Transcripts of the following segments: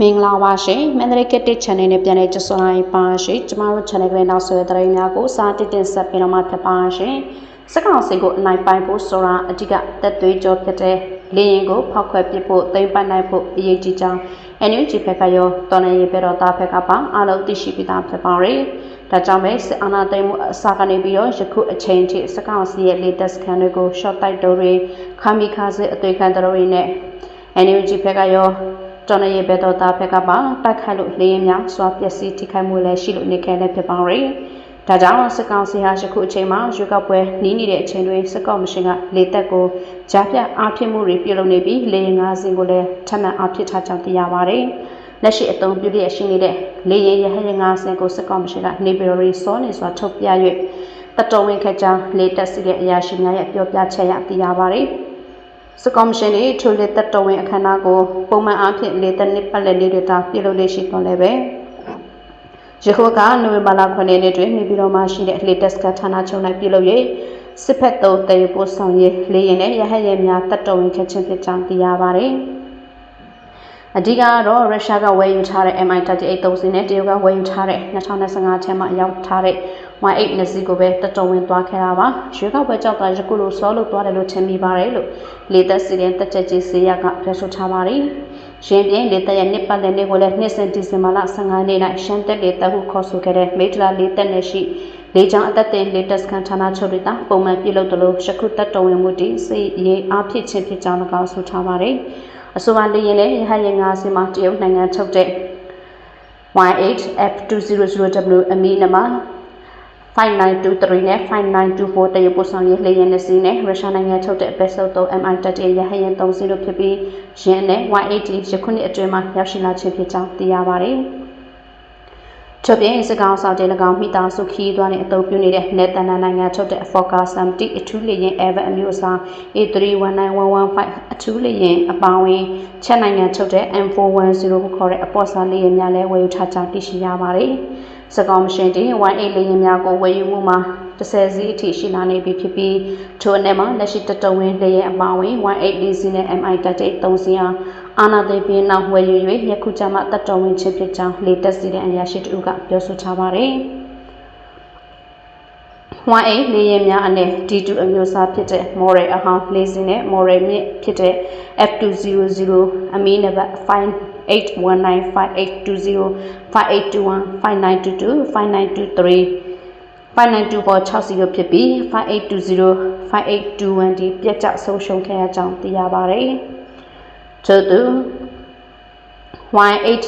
မင်္ဂလာပါရှင်မန္တလေးကက်တစ် channel နဲ့ပြန်လည်ကြိုဆိုလိုက်ပါရှင်ကျမတို့ channel ကလေးနောက်ဆွဲသတင်းများကိုစာတစ်တင်ဆက်ပေးတော့မှာဖြစ်ပါရှင်စက်ကောင်စီကိုအနိုင်ပိုင်ဖို့ဆိုတာအဓိကတက်သွေးကြောဖြစ်တဲ့လေရင်ကိုဖောက်ခွဲပစ်ဖို့သိမ့်ပတ်နိုင်ဖို့အရေးကြီးကြောင်း NUG ဘက်ကရောတော်နေရေးဘက်တော်သားဘက်ကပါအားလုံးသိရှိပြီးသားဖြစ်ပါရယ်ဒါကြောင့်ပဲစစ်အာဏာသိမ်းမှုအစကနေပြီးတော့ယခုအချိန်ထိစက်ကောင်စီရဲ့ latest ခံတွေကို short တိုက်တိုးတွေခမီခါစစ်အသွေးခံတော်တွေနဲ့ NUG ဘက်ကရော တော်နရဲ့ဘက်တော်သားဘက်ကပါတိုက်ခိုက်လို့လေရင်များစွာပျက်စီးထိခိုက်မှုလည်းရှိလို့နေခဲ့လည်းဖြစ်ပါရယ်။ဒါကြောင့်စစ်ကောင်စီဟာယခုအချိန်မှာရွေးကောက်ပွဲနီးနေတဲ့အချိန်တွင်စစ်ကောင်မရှင်ကလေတက်ကိုကြားပြအားဖြစ်မှုတွေပြုလုပ်နေပြီးလေရင်ငါးစင်ကိုလည်းထပ်မံအားဖြစ်ထားကြောင်းသိရပါရယ်။လက်ရှိအသုံးပြုလျက်ရှိနေတဲ့လေရင်ရဟရင်ငါးစင်ကိုစစ်ကောင်မရှင်ကနေပြည်တော်ရီစောနေစွာထုတ်ပြ၍တတော်ဝင်ခက်ကြောင်းလေတက်စီတဲ့အရာရှိများရဲ့ပြောပြချက်ရသိရပါရယ်။ စကော်မရှင်၏ထူလေသက်တော်ဝင်အခမ်းအနားကိုပုံမှန်အားဖြင့်လေသက်နှစ်ပတ်လည်လေးတွေသာပြုလုပ်လေ့ရှိတော်လည်းပဲယခုကနိုဝင်ဘာလ9ရက်နေ့တွင်နေပြည်တော်မှာရှိတဲ့လေတက်ကဌာနချုပ်၌ပြုလုပ်၍စစ်ဖက်သုံးတည်ပို့ဆောင်ရေးလေရင်နဲ့ရဟတ်ရဲများသက်တော်ဝင်ခက်ချင်းဖြစ်ကြောင်းသိရပါတယ်အဓိကကတော့ရုရှားကဝယ်ယူထားတဲ့ MI38 သုံးစင်းနဲ့တရုတ်ကဝယ်ယူထားတဲ့2025ထဲမှာရောက်ထားတဲ့ Y8 နှစ်စီးကိုပဲတတော်ဝင်သွားခဲ့တာပါရွေးကောက်ပွဲကြောင့်ကယခုလိုစောလို့သွားတယ်လို့ထင်မိပါတယ်လို့လေသက်စီရင်တက်ချက်ကြီးစေရကပြောဆိုထားပါတယ်ရှင်ပြင်းလေသက်ရဲ့နှစ်ပတ်လည်နေ့ကိုလည်းနှစ်စဉ်ဒီဇင်ဘာလ15ရက်နေ့၌ရှမ်းတက်လေသက်ဟုခေါ်ဆိုခဲ့တဲ့မေတ္တာလေသက်နယ်ရှိလေချောင်းအသက်တင်လေတက်စကန်ဌာနချုပ်တွေတာပုံမှန်ပြုလုပ်သလိုယခုတက်တော်ဝင်မှုတည်စေရေးအားဖြစ်ခြင်းဖြစ်ကြောင်း၎င်းဆိုထားပါတယ်အဆိုပါလေရင်လည်းရဟရင်ငါးစင်မှာတရုတ်နိုင်ငံချုပ်တဲ့ Y8 F200W အမည်နမ 5923နဲ့5924တရုတ်ပို့ဆောင်ရေးလေယာဉ်နှစ်စီးနဲ့ရုရှားနိုင်ငံထုတ်တဲ့ Vessel 3 MI-30 ရဟတ်ယာဉ်3စီးတို့ဖြစ်ပြီးယင်းနဲ့ Y80 ယခုနှစ်အတွင်းမှာရောက်ရှိလာခြင်းဖြစ်ကြောင်းသိရပါတယ်။ချုပ်ပြင်းစကောင်ဆောင်တဲ့၎င်းမိသားစုခီးသွားတဲ့အသုံးပြုနေတဲ့နယ်သာလန်နိုင်ငံထုတ်တဲ့ Fokker 70အထူးလေယာဉ် Ever အမျိုးအစား A319-115 အထူးလေယာဉ်အပေါင်းဝင်ချက်နိုင်ငံထုတ်တဲ့ M410 ကိုခေါ်တဲ့အပေါ်စားလေယာဉ်များလည်းဝယ်ယူထားကြောင်းသိရှိရပါတယ်။ စကောင်မရှင်တင် Y8 လေယာဉ်များကိုဝယ်ယူမှုမှာ30စီးအထိရှိလာနေပြီဖြစ်ပြီးထိုအနက်မှာလက်ရှိတတဝင်းလေယာဉ်အပါအဝင် Y8 လေစီးနဲ့ MI38 3စီးအားအာနာသိပြီးနောက်ဝယ်ယူ၍ယခုကျမှတတဝင်းချင်းဖြစ်ကြောင်းလေတက်စီတဲ့အရာရှိတူကပြောဆိုထားပါတယ်။ 1A လေယာဉ်များအနက် D2 အမျိုးအစားဖြစ်တဲ့ Moray အဟောင်းလေးစင်းနဲ့ Moray မြင့်ဖြစ်တဲ့ F200 အမီးနံပါတ် 58195820 5821 5922 5923 5924 60ဖြစ်ပြီး5820 5821ဒီပြက်ကျဆုံးရှုံးခဲ့ရကြောင်းသိရပါတယ်။ထို့သူ Y8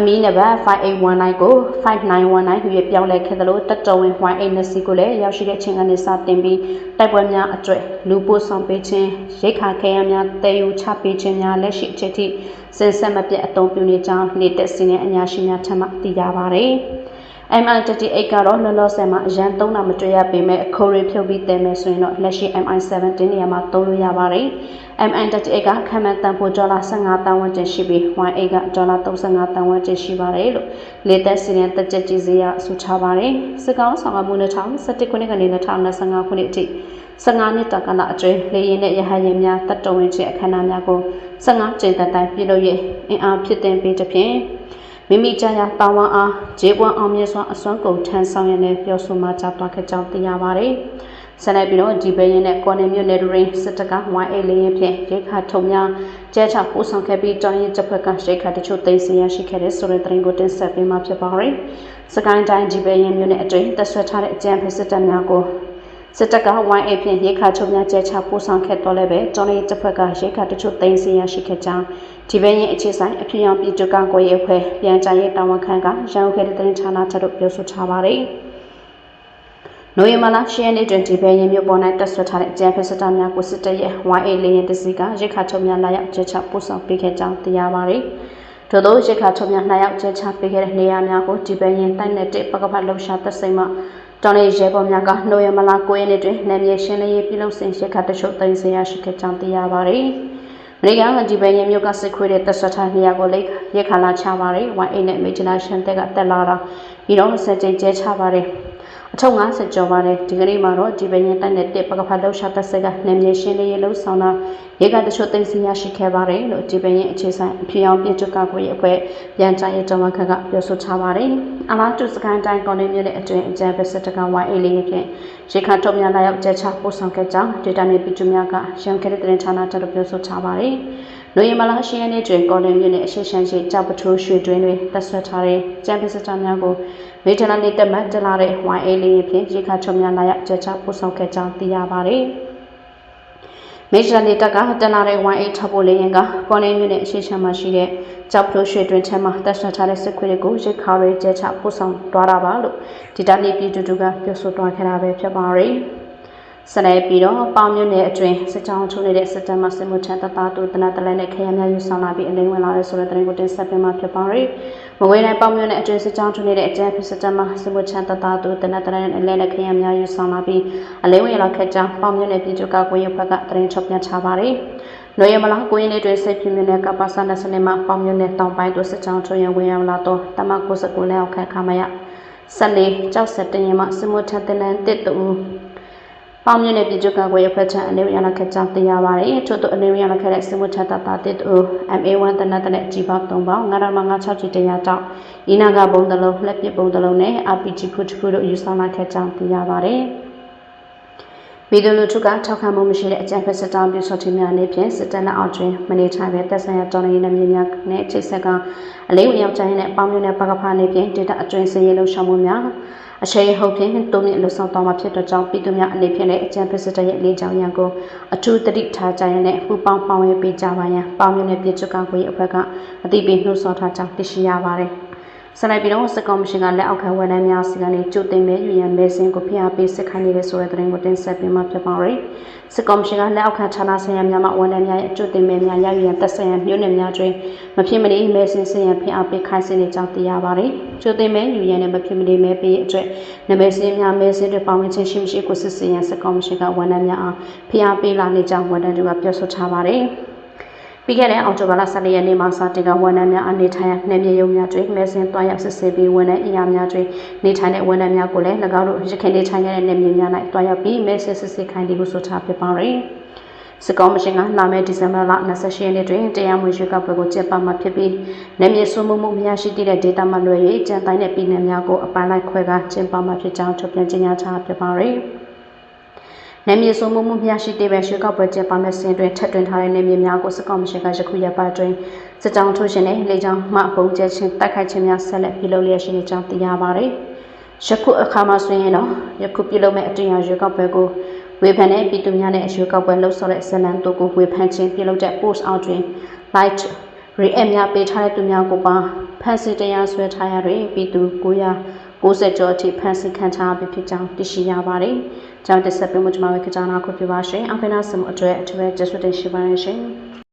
အမီးနံပါတ်5819ကို5919ဟူ၍ပြောင်းလဲခဲ့သလိုတက်တော်ဝင် Y8 နှစ်စီးကိုလည်းရောက်ရှိတဲ့အချိန်ကနေစတင်ပြီးတိုက်ပွဲများအတွေ့လူပို့ဆောင်ပေးခြင်းရိတ်ခါခဲရများတည်ယူချပေးခြင်းများလက်ရှိအချိန်ထိစင်ဆက်မပြတ်အသုံးပြုနေကြောင်းနေတက်စီနဲ့အညာရှိများထပ်မံသိရပါတယ်။ MI38 ကတော့လောလောဆယ်မှာအရန်သုံးတာမတွေ့ရပေမဲ့အခိုးရဖြုတ်ပြီးတည်မယ်ဆိုရင်တော့လက်ရှိ MI17 နေရာမှာသုံးလို့ရပါတယ်။ MI38 ကခံမှန်းတန်ဖိုးဒေါ်လာ15တန်ဝန်းကျင်ရှိပြီး Y8 ကဒေါ်လာ35တန်ဝန်းကျင်ရှိပါတယ်လို့လေသက်စီရင်တက်ကြကြီးစရာဆိုထားပါတယ်။စစ်ကောင်ဆောင်မှု2017ခုနှစ်ကနေ2025ခုနှစ်အထိ15နှစ်တာကာလအတွင်းလေရင်နဲ့ရဟန်းရင်များတပ်တော်ဝင်ခြင်းအခမ်းအနားများကို15ကျင်းတိုင်ပြုလုပ်၍အင်အားဖြစ်တင်ပေးသဖြင့် မိမိကြာရာတာဝန်အားဂျေပွန်အောင်မြင်စွာအစွမ်းကုန်ထမ်းဆောင်ရတဲ့ပြောဆိုမှကြားသွားခဲ့ကြောင်းသိရပါတယ်။ဆက်လက်ပြီးတော့ဒီဘရင်နဲ့ကော်နယ်မြို့နယ်တွင်စစ်တပ်က Y8 လေးရင်ဖြင့်ရိခါထုံများကျဲချပို့ဆောင်ခဲ့ပြီးတောင်းရင်ချက်ဖက်ကရိခါတချို့သိမ်းဆည်းရရှိခဲ့တဲ့ဆိုတဲ့သတင်းကိုတင်ဆက်ပေးမှာဖြစ်ပါတယ်။စကိုင်းတိုင်းဒီဘရင်မြို့နယ်အတွင်းတပ်ဆွဲထားတဲ့အကြံဖက်စစ်တပ်များကိုစစ်တပ်က YA ဖြင့်ရေခါချုပ်များကျဲချပို့ဆောင်ခဲ့တော်လည်းပဲကျောင်းလေးတစ်ဖက်ကရေခါတချို့သိမ်းဆည်းရရှိခဲ့ကြောင်း ဒီဘင်းရင်အခြေဆိုင်အဖြစ်အောင်ပြည်သူ့ကကိုရေးဖွဲ့ပြန်ကြားရေးတာဝန်ခံကရန်ကုန်ခေတ်သတင်းဌာနချက်တို့ပြောဆိုထားပါတယ်။နိုဝင်ဘာလ10ရက်နေ့တွင်ဒီဘဲရင်မြို့ပေါ်၌တက်ဆွထားတဲ့အကြံဖက်စတာများကိုစစ်တပ်ရဲ့ YA လေယာဉ်တစ်စီးကရိတ်ခါချုပ်များလာရောက်ကျချပို့ဆောင်ပေးခဲ့ကြောင်းသိရပါတယ်။ထို့သောရိတ်ခါချုပ်များနှစ်ယောက်ကျချပေးခဲ့တဲ့နေရာများကိုဒီဘဲရင်တိုက်နေတဲ့ပကဖတ်လှုပ်ရှားသက်စိမ်မှတောင်နေရဲပေါ်များကနိုဝင်ဘာလ9ရက်နေ့တွင်နာမည်ရှင်းလင်းရေးပြုလုပ်စဉ်ရက်ခတချို့တင်ဆက်ရရှိခဲ့ကြောင်းသိရပါတယ်။အ မေရိကန်ကဒီပဲရင်မြို့ကစစ်ခွေးတဲ့တပ်ဆွတ်ထားနေရာကိုလိရက်ခါလာချပါတယ်။ YA နဲ့ Major ရှန်တက်ကတက်လာတာပြီးတော့ဆက်ကြိမ်ကျဲချပါတယ်။ အထုံ90ကျော်ပါတယ်ဒီကနေ့မှာတော့ဒီပရင်တိုက်နဲ့တစ်ပကဖတ်လှရှာတက်ဆက်ကနာမည်ရှင်းလေးရေလုံးဆောင်တာရေကတချို့သိသိရရှိခဲ့ပါတယ်လို့ဒီပရင်အခြေဆိုင်အဖြစ်အောင်ပြည့်ကျွတ်ကကိုရဲ့အဖွဲ့ပြန်ကြားရေးတော်ဝန်ခန့်ကပြောဆိုထားပါတယ်အလားတူစကိုင်းတိုင်းကော်နေမြို့နယ်အတွင်းအကြံပေးစစ်တကဝိုင်းအေးလေးဖြင့်ရေခါထုတ်များလာရောက်ကြချပို့ဆောင်ခဲ့ကြောင်းဒေတာနယ်ပြည်သူများကရန်ကဲတဲ့တင်ဌာနတက်လို့ပြောဆိုထားပါတယ် နိုဝင်ဘာလ10ရက်နေ့တွင်ကော်လင်မြို့နယ်အရှိရှမ်းရှိကြောက်ပထိုးရွှေတွင်းတွင်တက်ဆွဲထားတဲ့ကျန်းပစ္စည်းများကိုမေထနာနေတက်မှတ်တလာတဲ့ YA လေးဖြင့်ရေခါချုံများလာရကြချပို့ဆောင်ခဲ့ကြောင်းသိရပါတယ်။မေထနာနေတက်ကတလာတဲ့ YA ထပ်ဖို့လေရင်ကကော်လင်မြို့နယ်အရှိရှမ်းမှာရှိတဲ့ကြောက်ပထိုးရွှေတွင်းထဲမှာတက်ဆွဲထားတဲ့စစ်ခွေးတွေကိုရေခါရဲကြချပို့ဆောင်သွားတာပါလို့ဒီတာနေပြည်သူတို့ကပြောဆိုသွားခဲ့တာပဲဖြစ်ပါတယ်။ ဆက်လက်ပြီးတော့ပေါင်မြို့နယ်အတွင်းစစ်ကြောင်းထိုးနေတဲ့စစ်တပ်မှစစ်မှုထမ်းတပ်သားတို့တနက်တလဲနဲ့ခရမ်းများယူဆောင်လာပြီးအလင်းဝင်လာတဲ့ဆိုတဲ့သတင်းကိုတင်ဆက်ပေးမှာဖြစ်ပါတယ်။မဝေးတိုင်းပေါင်မြို့နယ်အတွင်းစစ်ကြောင်းထိုးနေတဲ့အကြမ်းဖက်စစ်တပ်မှစစ်မှုထမ်းတပ်သားတို့တနက်တလဲနဲ့အလင်းနဲ့ခရမ်းများယူဆောင်လာပြီးအလင်းဝင်လာခဲ့ကြောင်းပေါင်မြို့နယ်ပြည်သူ့ကာကွယ်ရေးဘက်ကသတင်းထုတ်ပြန်ထားပါတယ်။နိုဝင်ဘာလ9ရက်နေ့တွင်စစ်ပြင်းမြို့နယ်ကပ္ပစာနစနေမှာပေါင်မြို့နယ်တောင်ပိုင်းသို့စစ်ကြောင်းထိုးရန်ဝင်ရောက်လာတော့တမ69လက်အောက်ခံခမရဆက်လေးကြောက်ဆက်တင်ရမှစစ်မှုထမ်းတင်တဲ့တစ်တူ ပေါင်းမြင့်တဲ့ပြည်သူ့ကာကွယ်ရေးဖွဲ့ချန်အနေနဲ့ရလာခဲ့ကြောင်းသိရပါတယ်။ထို့သူအနေနဲ့ရလာခဲ့တဲ့စစ်မှုထမ်းတပ်သားတစ်တူ MA1 တနတ်တဲ့ကြီးပေါင်း၃ပေါင်း9ရမ96ချီတရားကြောင့်အင်းနာကဘုံတစ်လုံးလက်ပစ်ဘုံတစ်လုံးနဲ့ RPG ခုတစ်ခုတို့ယူဆောင်လာခဲ့ကြောင်းသိရပါတယ်။ဗီဒီယိုလူထုကထောက်ခံမှုမရှိတဲ့အကြံဖက်စစ်တောင်းပြုဆိုတင်များအနေဖြင့်စစ်တပ်လက်အောက်တွင်မနေထိုင်ပဲတက်ဆိုင်ရာတော်လှန်ရေးနယ်မြေများနဲ့ချိတ်ဆက်ကအလေးဝင်ရောက်ချိုင်းနဲ့ပေါင်းမျိုးနဲ့ပကဖာနေဖြင့်ဒေတာအတွင်းစည်ရေးလှုပ်ရှားမှုများ အရှိန်ဟုတ်ဖြင့်တုံးမြင့်လှုပ်ဆောင်သွားမှာဖြစ်တော့ကြောင့်ပြည်သူများအနေဖြင့်လည်းအကြံဖက်စစ်တပ်ရဲ့လေးချောင်းရန်ကိုအထူးတတိထားကြရတဲ့ပူပေါင်းပေါင်းဝဲပေးကြပါရန်ပေါင်းမျိုးနဲ့ပြည်ချကောင်ကိုအဖွဲ့ကအသိပေးနှိုးဆော်ထားကြောင်းသိရှိရပါတယ်။ ဆက်လိုက်ပြီးတော့စစ်ကောင်မရှင်ကလက်အောက်ခံဝန်ထမ်းများစီကနေကြိုတင်မဲယူရန်မဲစင်ကိုဖျားပေးစစ်ခိုင်းနေတဲ့ဆိုတဲ့သတင်းကိုတင်ဆက်ပေးမှာဖြစ်ပါရယ်။စစ်ကောင်မရှင်ကလက်အောက်ခံဌာနဆိုင်ရာများမှဝန်ထမ်းများရဲ့ကြိုတင်မဲများရယူရန်တက်ဆိုင်ရန်မြို့နယ်များတွင်မဖြစ်မနေမဲစင်စင်ရန်ဖျားပေးခိုင်းစင်နေကြောင်းသိရပါရယ်။ကြိုတင်မဲယူရန်နဲ့မဖြစ်မနေမဲပေးအတွက်နမဲစင်များမဲစင်တွေပါဝင်ခြင်းရှိမရှိကိုစစ်စင်ရန်စစ်ကောင်မရှင်ကဝန်ထမ်းများအားဖျားပေးလာနေကြောင်းဝန်ထမ်းတွေကပြောဆိုထားပါရယ်။ ပြီးခဲ့တဲ့အောက်တိုဘာလ14ရက်နေ့မှာစတင်ကဝန်ထမ်းများအနေထိုင်နေမြေရုံများတွင်မဲစင်တွားရောက်စစ်ဆေးပြီးဝန်ထမ်းအရာများတွင်နေထိုင်တဲ့ဝန်ထမ်းများကိုလည်း၎င်းတို့ရခိုင်နေထိုင်ခဲ့တဲ့နေမြေများ၌တွားရောက်ပြီးမဲဆစ်စစ်ဆေးခိုင်းသည်ဟုဆိုထားဖြစ်ပါရယ်စကောမရှင်ကလာမယ့်ဒီဇင်ဘာလ28ရက်နေ့တွင်တရားမဝင်ရွေးကောက်ပွဲကိုကျင်းပမှာဖြစ်ပြီးနယ်မြေစုမှုမှုမရရှိသည့်ဒေတာမှလွှဲ၍ကြံတိုင်းတဲ့ပြည်နယ်များကိုအပိုင်းလိုက်ခွဲကာကျင်းပမှာဖြစ်ကြောင်းထုတ်ပြန်ကြေညာထားဖြစ်ပါရယ်။ နယ်မြေစုံမှုမှုမျှရှိတဲ့ပဲရွှေကောက်ပွဲကျင်းပမဲ့စင်တွင်ထက်တွင်ထားတဲ့နယ်မြေများကိုစစ်ကောင်မရှိကယခုရက်ပိုင်းတွင်စစ်ကြောင်းထိုးရှင်နဲ့လေကြောင်းမှပုံကျဲခြင်းတိုက်ခိုက်ခြင်းများဆက်လက်ပြုလုပ်လျက်ရှိနေကြောင်းသိရပါတယ်။ယခုအခါမှာဆိုရင်တော့ယခုပြုလုပ်မဲ့အတင်အရွေးကောက်ပွဲကိုဝေဖန်တဲ့ပြည်သူများနဲ့အရွေးကောက်ပွဲလှုပ်ဆော်တဲ့ဇလန်တို့ကိုဝေဖန်ခြင်းပြုလုပ်တဲ့ post အောက်တွင် light react များပေးထားတဲ့သူများကိုပါဖန်စီတရားဆွဲထားရတဲ့ပြည်သူ 990ကျော်အထိဖန်စီခံထားပြီးဖြစ်ကြောင်းသိရှိရပါတယ်။ကြောင့်တက်ဆက်ပေးမှုကျွန်မတို့ကကြားနာခုပြပါရှင်။အဖေနာစမှုအတွက်အထူးပဲကျေးဇူးတင်ရှိပါတယ်ရှင်။